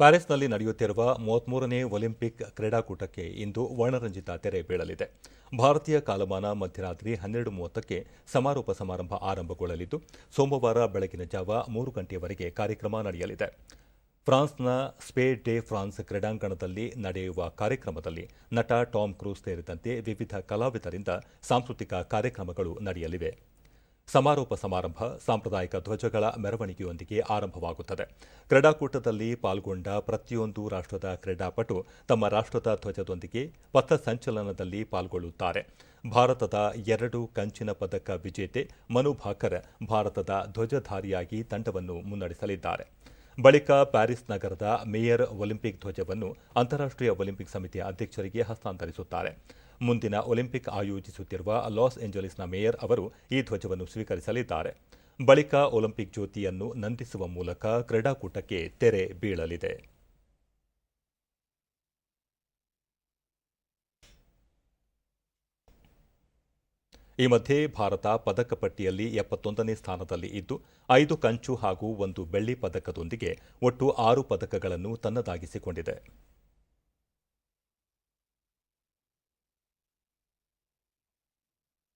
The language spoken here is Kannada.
ಪ್ಯಾರಿಸ್ನಲ್ಲಿ ನಡೆಯುತ್ತಿರುವ ಮೂವತ್ಮೂರನೇ ಒಲಿಂಪಿಕ್ ಕ್ರೀಡಾಕೂಟಕ್ಕೆ ಇಂದು ವರ್ಣರಂಜಿತ ತೆರೆ ಬೀಳಲಿದೆ. ಭಾರತೀಯ ಕಾಲಮಾನ ಮಧ್ಯರಾತ್ರಿ ಹನ್ನೆರಡು ಮೂವತ್ತಕ್ಕೆ ಸಮಾರೋಪ ಸಮಾರಂಭ ಆರಂಭಗೊಳ್ಳಲಿದ್ದು, ಸೋಮವಾರ ಬೆಳಗಿನ ಜಾವ ಮೂರು ಗಂಟೆಯವರೆಗೆ ಕಾರ್ಯಕ್ರಮ ನಡೆಯಲಿದೆ. ಫ್ರಾನ್ಸ್ನ ಸ್ಪೇ ಡೇ ಫ್ರಾನ್ಸ್ ಕ್ರೀಡಾಂಗಣದಲ್ಲಿ ನಡೆಯುವ ಕಾರ್ಯಕ್ರಮದಲ್ಲಿ ನಟ ಟಾಮ್ ಕ್ರೂಸ್ ಸೇರಿದಂತೆ ವಿವಿಧ ಕಲಾವಿದರಿಂದ ಸಾಂಸ್ಕೃತಿಕ ಕಾರ್ಯಕ್ರಮಗಳು ನಡೆಯಲಿವೆ. ಸಮಾರೋಪ ಸಮಾರಂಭ ಸಾಂಪ್ರದಾಯಿಕ ಧ್ವಜಗಳ ಮೆರವಣಿಗೆಯೊಂದಿಗೆ ಆರಂಭವಾಗುತ್ತದೆ. ಕ್ರೀಡಾಕೂಟದಲ್ಲಿ ಪಾಲ್ಗೊಂಡ ಪ್ರತಿಯೊಂದು ರಾಷ್ಟ್ರದ ಕ್ರೀಡಾಪಟು ತಮ್ಮ ರಾಷ್ಟ್ರದ ಧ್ವಜದೊಂದಿಗೆ ಪಥಸಂಚಲನದಲ್ಲಿ ಪಾಲ್ಗೊಳ್ಳುತ್ತಾರೆ. ಭಾರತದ ಎರಡು ಕಂಚಿನ ಪದಕ ವಿಜೇತೆ ಮನು ಭಾಕರ್ ಭಾರತದ ಧ್ವಜಧಾರಿಯಾಗಿ ತಂಡವನ್ನು ಮುನ್ನಡೆಸಲಿದ್ದಾರೆ. ಬಳಿಕ ಪ್ಯಾರಿಸ್ ನಗರದ ಮೇಯರ್ ಒಲಿಂಪಿಕ್ ಧ್ವಜವನ್ನು ಅಂತಾರಾಷ್ಟ್ರೀಯ ಒಲಿಂಪಿಕ್ ಸಮಿತಿಯ ಅಧ್ಯಕ್ಷರಿಗೆ ಹಸ್ತಾಂತರಿಸುತ್ತಾರೆ. ಮುಂದಿನ ಒಲಿಂಪಿಕ್ ಆಯೋಜಿಸುತ್ತಿರುವ ಲಾಸ್ ಏಂಜಲೀಸ್ನ ಮೇಯರ್ ಅವರು ಈ ಧ್ವಜವನ್ನು ಸ್ವೀಕರಿಸಲಿದ್ದಾರೆ. ಬಳಿಕ ಒಲಿಂಪಿಕ್ ಜ್ಯೋತಿಯನ್ನು ನಂದಿಸುವ ಮೂಲಕ ಕ್ರೀಡಾಕೂಟಕ್ಕೆ ತೆರೆ ಬೀಳಲಿದೆ. ಈ ಮಧ್ಯೆ ಭಾರತ ಪದಕ ಪಟ್ಟಿಯಲ್ಲಿ ಎಪ್ಪತ್ತೊಂದನೇ ಸ್ಥಾನದಲ್ಲಿ ಇದ್ದು, ಐದು ಕಂಚು ಹಾಗೂ ಒಂದು ಬೆಳ್ಳಿ ಪದಕದೊಂದಿಗೆ ಒಟ್ಟು ಆರು ಪದಕಗಳನ್ನು ತನ್ನದಾಗಿಸಿಕೊಂಡಿದೆ.